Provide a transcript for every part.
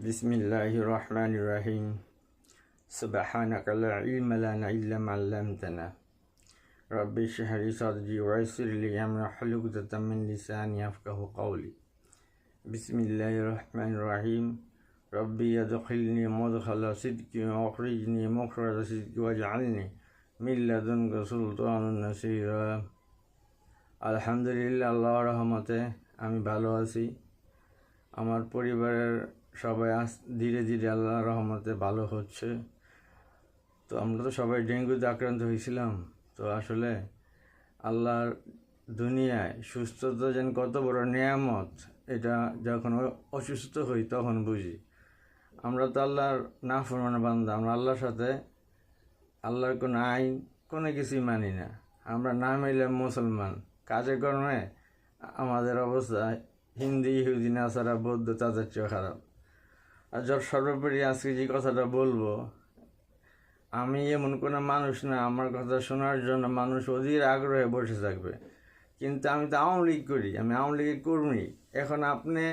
بسم الله الرحمن الرحيم سبحانك لا علم لنا إلا ما علمتنا رب اشرح لي صدري ويسر لي أمري واحلل عقدة من لساني يفقه قولي بسم الله الرحمن الرحيم ربي يدخلني مدخل صدق واخرجني مخرج صدق واجعلني من لدنك سلطان نصيرا আলহামদুলিল্লাহ আল্লাহর রহমতে আমি ভালো আছি আমার পরিবারের সবাই আস, ধীরে ধীরে আল্লাহর রহমতে ভালো হচ্ছে। তো আমরা তো সবাই ডেঙ্গুতে আক্রান্ত হয়েছিলাম। তো আসলে আল্লাহর দুনিয়ায় সুস্থতা যেন কত বড় নিয়ামত, এটা যখন অসুস্থ হই তখন বুঝি। আমরা তো আল্লাহর না ফরমান বান্দা, আমরা আল্লাহর সাথে আল্লাহর কোনো আইন, কোনো কিছুই মানি না। আমরা না মিলে মুসলমান কাজে কর্মে আমাদের অবস্থা হিন্দি, ইহুদি, নাসারা, বৌদ্ধ, তাদের চেয়ে খারাপ। আর সর্বোপরি আজকে যে কথাটা বলব, আমি এমন কোনো মানুষ না, আমার কথা শোনার জন্য মানুষ অধীর আগ্রহে বসে থাকবে। কিন্তু আমি তো আওয়ামী লীগ করি, আমি আওয়ামী লীগের কর্মী। এখন আপনি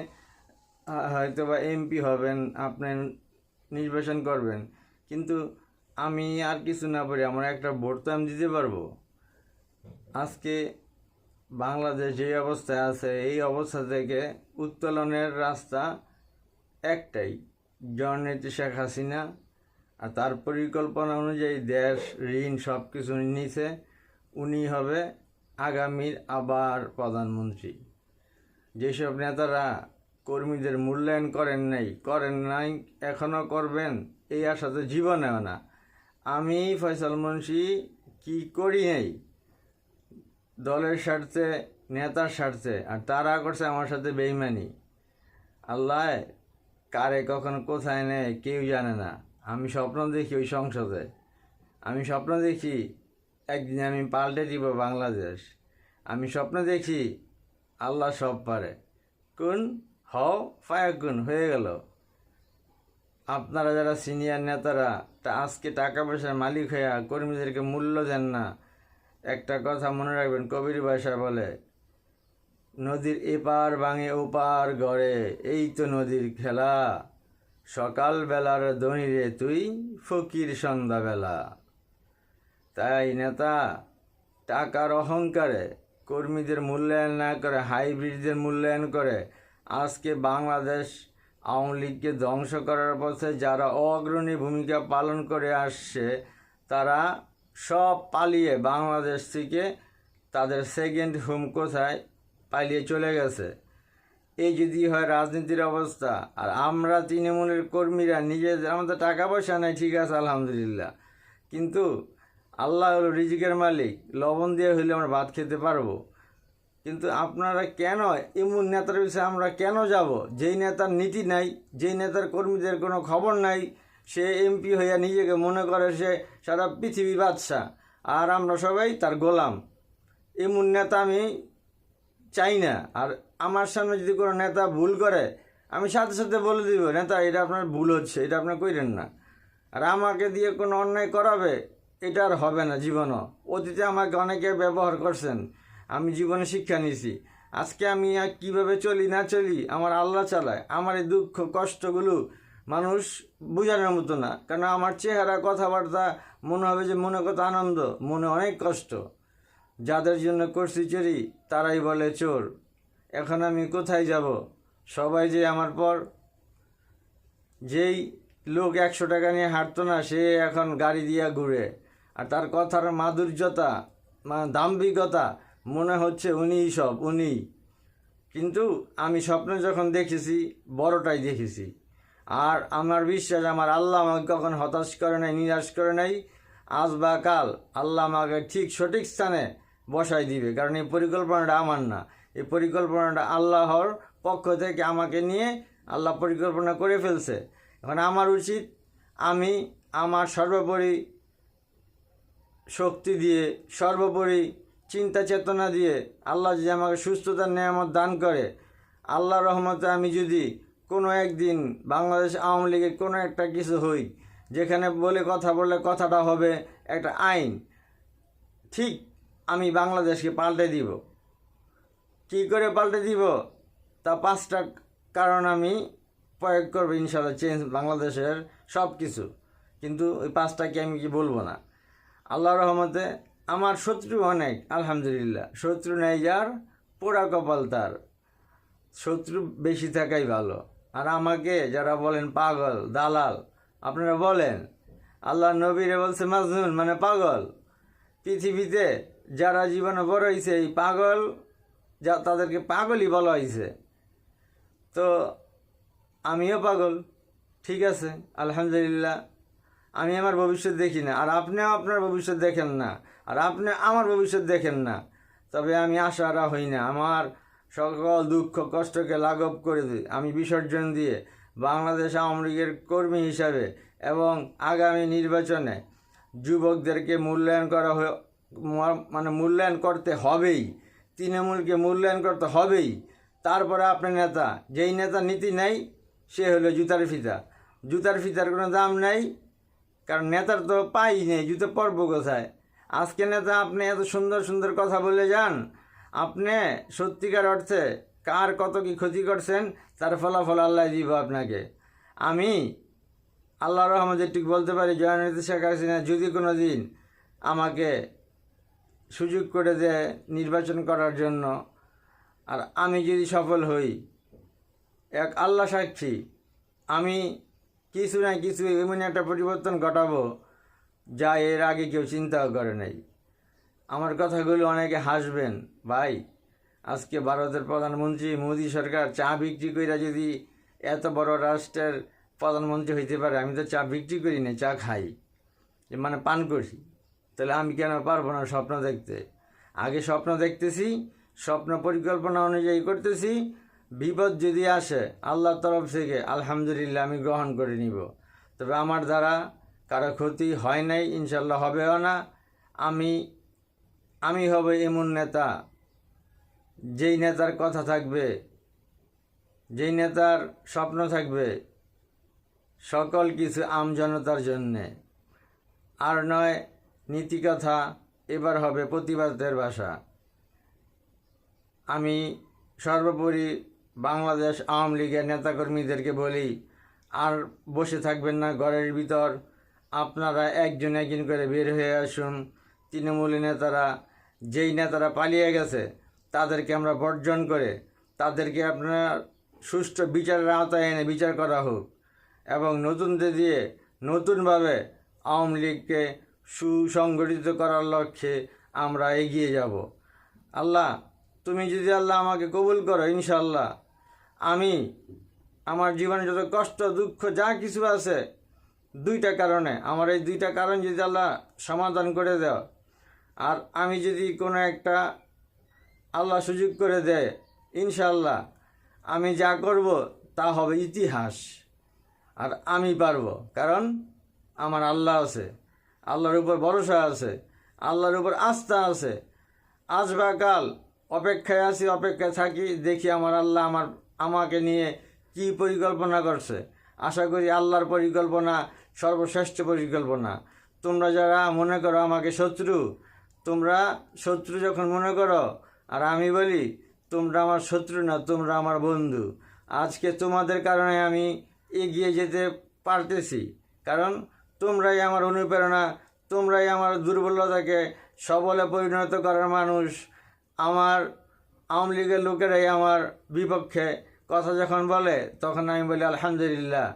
হয়তো বা এমপি হবেন, আপনি নির্বাচন করবেন, কিন্তু আমি আর কিছু না পারি আমার একটা ভোট তো আমি দিতে পারব। আজকে বাংলাদেশ যে অবস্থায় আছে, এই অবস্থা থেকে উত্তোলনের রাস্তা একটাই, জননেত্রী শেখ হাসিনা আর তার পরিকল্পনা অনুযায়ী দেশ, ঋণ সব কিছু নিছে, উনি হবে আগামীর আবার প্রধানমন্ত্রী। যেসব নেতারা কর্মীদের মূল্যায়ন করেন নাই করেন নাই এখনও করবেন, এই আশাতে জীবনেও না। আমি ফয়সাল মুন্সি কি করি নাই? দলের স্বার্থে, নেতার স্বার্থে, আর তারা করছে আমার সাথে বেইমানি। আল্লাহ কারে কখন কোথায় নেয় কেউ জানে না। আমি স্বপ্ন দেখি ওই সংসদে। আমি স্বপ্ন দেখি একদিন আমি পাল্টে দিব বাংলাদেশ। আমি স্বপ্ন দেখি আল্লাহ সব পারে। কোন? হও ফায়াকুন হয়ে গেল। আপনারা যারা সিনিয়র নেতারা, তা আজকে টাকা পয়সার মালিক হইয়া কর্মীদেরকে মূল্য দেন না। একটা কথা মনে রাখবেন, কবির ভাষা বলে নদীর এপার ভাঙে ওপার গড়ে, এই তো নদীর খেলা। সকাল বেলার দনিরে তুই ফকির সন্ধ্যাবেলা। তাই নেতা, টাকার অহংকারে কর্মীদের মূল্যায়ন না করে, হাইব্রিডদের মূল্যায়ন করে, আজকে বাংলাদেশ আওয়ামী লীগকে ধ্বংস করার পথে যারা অগ্রণী ভূমিকা পালন করে আসছে, তারা সব পালিয়ে বাংলাদেশ থেকে তাদের সেকেন্ড হোম কোথায়? পালিয়ে চলে গেছে। এই যদি হয় রাজনীতির অবস্থা। আর আমরা তৃণমূলের কর্মীরা নিজেদের, আমাদের টাকা পয়সা নেই, ঠিক আছে, আলহামদুলিল্লাহ। কিন্তু আল্লাহ হলো রিজিকের মালিক, লবণ দিয়ে হইলে আমরা ভাত খেতে পারব। কিন্তু আপনারা কেন এমন নেতার বিষয়ে আমরা কেন যাব? যেই নেতার নীতি নাই, যেই নেতার কর্মীদের কোনো খবর নাই, সে এমপি হইয়া নিজেকে মনে করে সে সারা পৃথিবী বাদশা আর আমরা সবাই তার গোলাম। এমন নেতা আমি চাই না। আর আমার সামনে যদি কোনো নেতা ভুল করে, আমি সাথে সাথে বলে দিব, নেতা, এটা আপনার ভুল হচ্ছে, এটা আপনার কইরেন না। আর আমাকে দিয়ে কোনো অন্যায় করাবে, এটা আর হবে না জীবনও। অতীতে আমাকে অনেকে ব্যবহার করছেন, আমি জীবনে শিক্ষা নিয়েছি। আজকে আমি আর কীভাবে চলি না চলি, আমার আল্লাহ চালায়। আমার এই দুঃখ, কষ্টগুলো মানুষ বোঝানোর মতো না। কারণ আমার চেহারা, কথাবার্তা, মনে হবে যে মনে কত আনন্দ, মনে অনেক কষ্ট। যাদের জন্য করছি চুরি, তারাই বলে, চোর, এখন আমি কোথায় যাব? সবাই যে আমার পর যেই লোক একশো টাকা নিয়ে হাঁটতো না, সে এখন গাড়ি দিয়া ঘুরে। আর তার কথার মাধুর্যতা দাম্ভিকতা, মনে হচ্ছে উনিই সব উনি কিন্তু আমি স্বপ্নে যখন দেখেছি, বড়টাই দেখেছি। আর আমার বিশ্বাস, আমার আল্লাহ আমাকে কখন হতাশ করে নাই, নিরাশ করে নাই, আজ বা কাল আল্লাহ আমাকে ঠিক সঠিক স্থানে বসাই দিবে। কারণ এই পরিকল্পনাটা আমার না। এই পরিকল্পনাটা আল্লাহর পক্ষ থেকে আমাকে নিয়ে আল্লাহ পরিকল্পনা করে ফেলছে। এখন আমার উচিত আমি আমার সর্বোপরি শক্তি দিয়ে, সর্বোপরি চিন্তা চেতনা দিয়ে আল্লাহ যদি আমাকে সুস্থতার নিয়ামত দান করে আল্লাহ রহমতে আমি যদি কোনো একদিন বাংলাদেশ আওয়ামী লীগের কোনো একটা কিছু হই, যেখানে বলে কথা বললে কথাটা হবে একটা আইন, ঠিক আমি বাংলাদেশকে পাল্টে দিব। কী করে পাল্টে দিব? তা পাঁচটা কারণ আমি প্রয়োগ করব ইনশাল্লাহ চেঞ্জ বাংলাদেশের সব কিছু কিন্তু ওই পাঁচটাকে আমি কি বলব না? আল্লাহ রহমতে আমার শত্রু অনেক, আলহামদুলিল্লাহ। শত্রু নেই যার, পোড়া কপাল তার। শত্রু বেশি থাকাই ভালো। আর আমাকে যারা বলেন পাগল, দালাল, আপনারা বলেন আল্লাহ নবীরে বলছে মাজনুন মানে পাগল। পৃথিবীতে যারা জীবনে বড় হয়েছে এই পাগল যা তাদেরকে পাগলই বলা হয়েছে তো আমিও পাগল, ঠিক আছে, আলহামদুলিল্লাহ। আমি আমার ভবিষ্যৎ দেখি না, আর আপনিও আপনার ভবিষ্যৎ দেখেন না, আর আপনি আমার ভবিষ্যৎ দেখেন না। তবে আমি আশারা হই না, আমার সকল দুঃখ, কষ্টকে লাঘব করে দিই। আমি বিসর্জন দিয়ে বাংলাদেশ আওয়ামী লীগের কর্মী হিসাবে এবং আগামী নির্বাচনে যুবকদেরকে মূল্যায়ন করা মানে মূল্যায়ন করতে হবেই। তৃণমূলকে মূল্যায়ন করতে হবেই। তারপরে আপনার নেতা, যেই নেতা নীতি নেই, সে হলো জুতার ফিতা। জুতার ফিতার কোনো দাম নেই, কারণ নেতার তো পাই নেই, জুতো পর্ব কোথায়? আজকে নেতা, আপনি এত সুন্দর সুন্দর কথা বলে যান। আপনি সত্যিকার অর্থে কার কত কি ক্ষতি করছেন, তার ফলাফল আল্লাহ দিব আপনাকে। আমি আল্লাহ রহমদের ঠিক বলতে পারি জয়নীতি শেখ হাসিনা, যদি কোনো দিন আমাকে সুযোগ করে দেয় নির্বাচন করার জন্য। আর আমি যদি সফল হই, এক আল্লাহ সাক্ষী, আমি কিছু না কিছু এমন একটা পরিবর্তন ঘটাবো যা এর আগে কেউ চিন্তাও করে নাই। আমার কথাগুলো অনেকে হাসবেন, ভাই, আজকে ভারতের প্রধানমন্ত্রী মোদী সরকার চা বিক্রি করে যদি এত বড় রাষ্ট্রের প্রধানমন্ত্রী হইতে পারে, আমি তো চা বিক্রি করি না চা খাই। মানে পান করি। তাহলে আমি কেন পারব না স্বপ্ন দেখতে? আগে স্বপ্ন দেখতেছি, স্বপ্ন পরিকল্পনা অনুযায়ী করতেছি, বিপদ যদি আসে আল্লাহর তরফ থেকে আলহামদুলিল্লাহ আমি গ্রহণ করে নিব। তবে আমার দ্বারা কারও ক্ষতি হয় নাই ইনশাল্লাহ হবেও না। আমি আমি হব এমন নেতা, যেই নেতার কথা থাকবে, যেই নেতার স্বপ্ন থাকবে, সকল কিছু আমজনতার জন্যে। আর নয় নীতিকথা এবার হবে প্রতিবাদের ভাষা। আমি সর্বোপরি বাংলাদেশ আওয়ামী লীগের নেতাকর্মীদেরকে বলি, আর বসে থাকবেন না ঘরের ভিতর। আপনারা একজন একজন করে বের হয়ে আসুন। তৃণমূলী নেতারা, যেই নেতারা পালিয়ে গেছে, তাদেরকে আমরা বর্জন করে, তাদেরকে আপনারা সুষ্ঠু বিচারের আওতায় এনে বিচার করা হোক এবং নতুনদের দিয়ে নতুনভাবে আওয়ামী লীগকে সুসংগঠিত করার লক্ষ্যে আমরা এগিয়ে যাব। আল্লাহ, তুমি যদি আল্লাহ আমাকে কবুল করো ইনশাল্লাহ আমি আমার জীবনে যত কষ্ট, দুঃখ, যা কিছু আছে, দুইটা কারণে, আমার এই দুইটা কারণ যদি আল্লাহ সমাধান করে দাও আর আমি যদি কোনো একটা আল্লাহ সুযোগ করে দেয় ইনশাল্লাহ আমি যা করব তা হবে ইতিহাস, আর আমি পারব, কারণ আমার আল্লাহ আছে। আল্লাহর উপর ভরসা আছে, আল্লাহর উপর আস্থা আছে। আজ বা কাল অপেক্ষায় আছি, অপেক্ষায় থাকি, দেখি আমার আল্লাহ আমার, আমাকে নিয়ে কি পরিকল্পনা করছে। আশা করি আল্লাহর পরিকল্পনা সর্বশ্রেষ্ঠ পরিকল্পনা। তোমরা যারা মনে করো আমাকে শত্রু, তোমরা শত্রু যখন মনে করো, আর আমি বলি, তোমরা আমার শত্রু না, তোমরা আমার বন্ধু। আজকে তোমাদের কারণে আমি এগিয়ে যেতে পারতেছি, কারণ তোমরাই আমার অনুপ্রেরণা তোমরাই আমার দুর্বলতাকে সবলে পরিণত করার মানুষ। আমার আওয়ামী লীগের লোকেরাই আমার বিপক্ষে কথা যখন বলে, তখন আমি বলি, আলহামদুলিল্লাহ।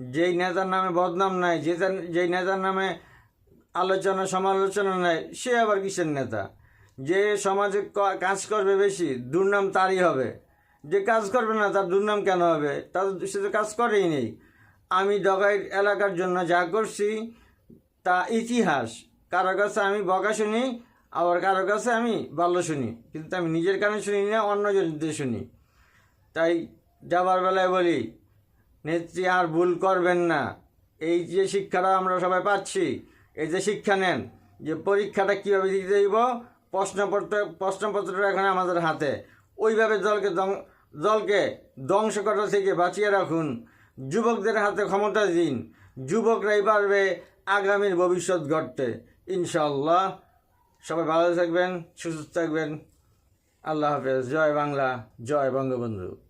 যেই নেতার নামে বদনাম নাই যে যেই নেতার নামে আলোচনা, সমালোচনা নাই, সে আবার কিসের নেতা? যে সমাজে কাজ করবে বেশি, দুর্নাম তারই হবে। যে কাজ করবে না, তার দুর্নাম কেন হবে? তার সে তো কাজ করেই নেই। আমি ডগাই এলাকার জন্য যা করছি তা ইতিহাস। কারও কাছে আমি বকা শুনি, আবার কারও কাছে আমি ভালো শুনি। কিন্তু আমি নিজের কানে শুনি না অন্যজনদের শুনি। তাই যাবার বেলায় বলি, নেত্রী, আর ভুল করবেন না। এই যে শিক্ষাটা আমরা সবাই পাচ্ছি, এই যে শিক্ষা নেন, যে পরীক্ষাটা কীভাবে দিতে দিব প্রশ্নপত্র, প্রশ্নপত্রটা এখন আমাদের হাতে। ওইভাবে দলকে দলকে ধ্বংস করা থেকে বাঁচিয়ে রাখুন। যুবকদের হাতে ক্ষমতা দিন। যুবকরাই পারবে আগামীর ভবিষ্যৎ গড়তে। ইনশাল্লাহ সবাই ভালো থাকবেন, সুস্থ থাকবেন। আল্লাহ হাফেজ। জয় বাংলা, জয় বঙ্গবন্ধু।